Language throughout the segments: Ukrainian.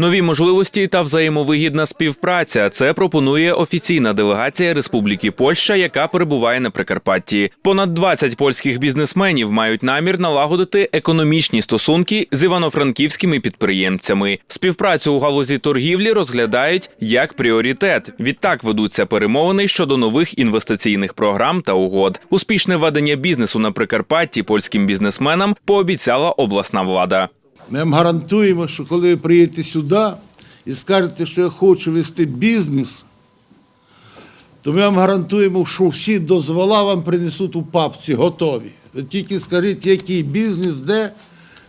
Нові можливості та взаємовигідна співпраця. Це пропонує офіційна делегація Республіки Польща, яка перебуває на Прикарпатті. Понад 20 польських бізнесменів мають намір налагодити економічні стосунки з івано-франківськими підприємцями. Співпрацю у галузі торгівлі розглядають як пріоритет. Відтак ведуться перемовини щодо нових інвестиційних програм та угод. Успішне ведення бізнесу на Прикарпатті польським бізнесменам пообіцяла обласна влада. Ми вам гарантуємо, що коли ви приїдете сюди і скажете, що я хочу вести бізнес, то ми вам гарантуємо, що всі дозвола вам принесуть у папці готові. Ви тільки скажіть, який бізнес, де,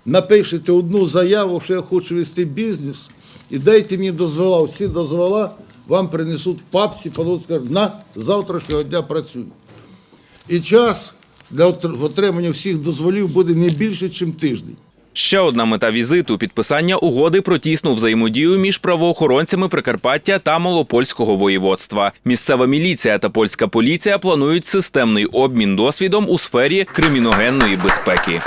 напишете одну заяву, що я хочу вести бізнес, і дайте мені дозвола. Всі дозвола вам принесуть в папці, подадуть, скажуть, на завтрашнього дня працюю. І час для отримання всіх дозволів буде не більше, ніж тиждень. Ще одна мета візиту підписання угоди про тісну взаємодію між правоохоронцями Прикарпаття та Малопольського воєводства. Місцева міліція та польська поліція планують системний обмін досвідом у сфері криміногенної безпеки.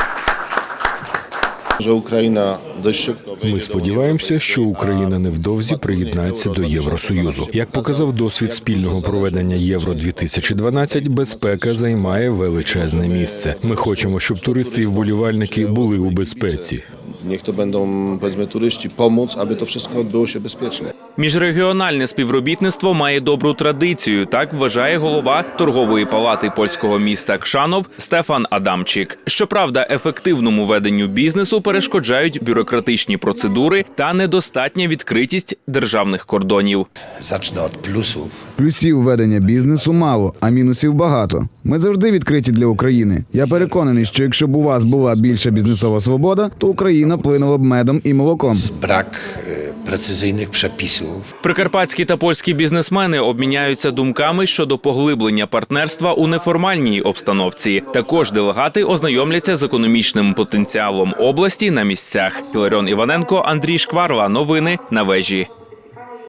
Ми сподіваємося, що Україна невдовзі приєднається до Євросоюзу. Як показав досвід спільного проведення Євро 2012 безпека займає величезне місце. Ми хочемо, щоб туристи і вболівальники були у безпеці. Niech to będą, powiedzmy, turyści, pomóc, aby to wszystko odbyło się bezpiecznie. Міжрегіональне співробітництво має добру традицію. Так вважає голова торгової палати польського міста Кшанов Стефан Адамчик. Щоправда, ефективному веденню бізнесу перешкоджають бюрократичні процедури та недостатня відкритість державних кордонів. Zacznę od plusów. Плюсів ведення бізнесу мало, а мінусів багато. Ми завжди відкриті для України. Я переконаний, що якщо б у вас була більша бізнесова свобода, то Україна плинула б медом і молоком. Брак прецизійних precyzyjnych. Прикарпатські та польські бізнесмени обміняються думками щодо поглиблення партнерства у неформальній обстановці. Також делегати ознайомляться з економічним потенціалом області на місцях. Іларіон Іваненко, Андрій Шкварла. Новини на вежі.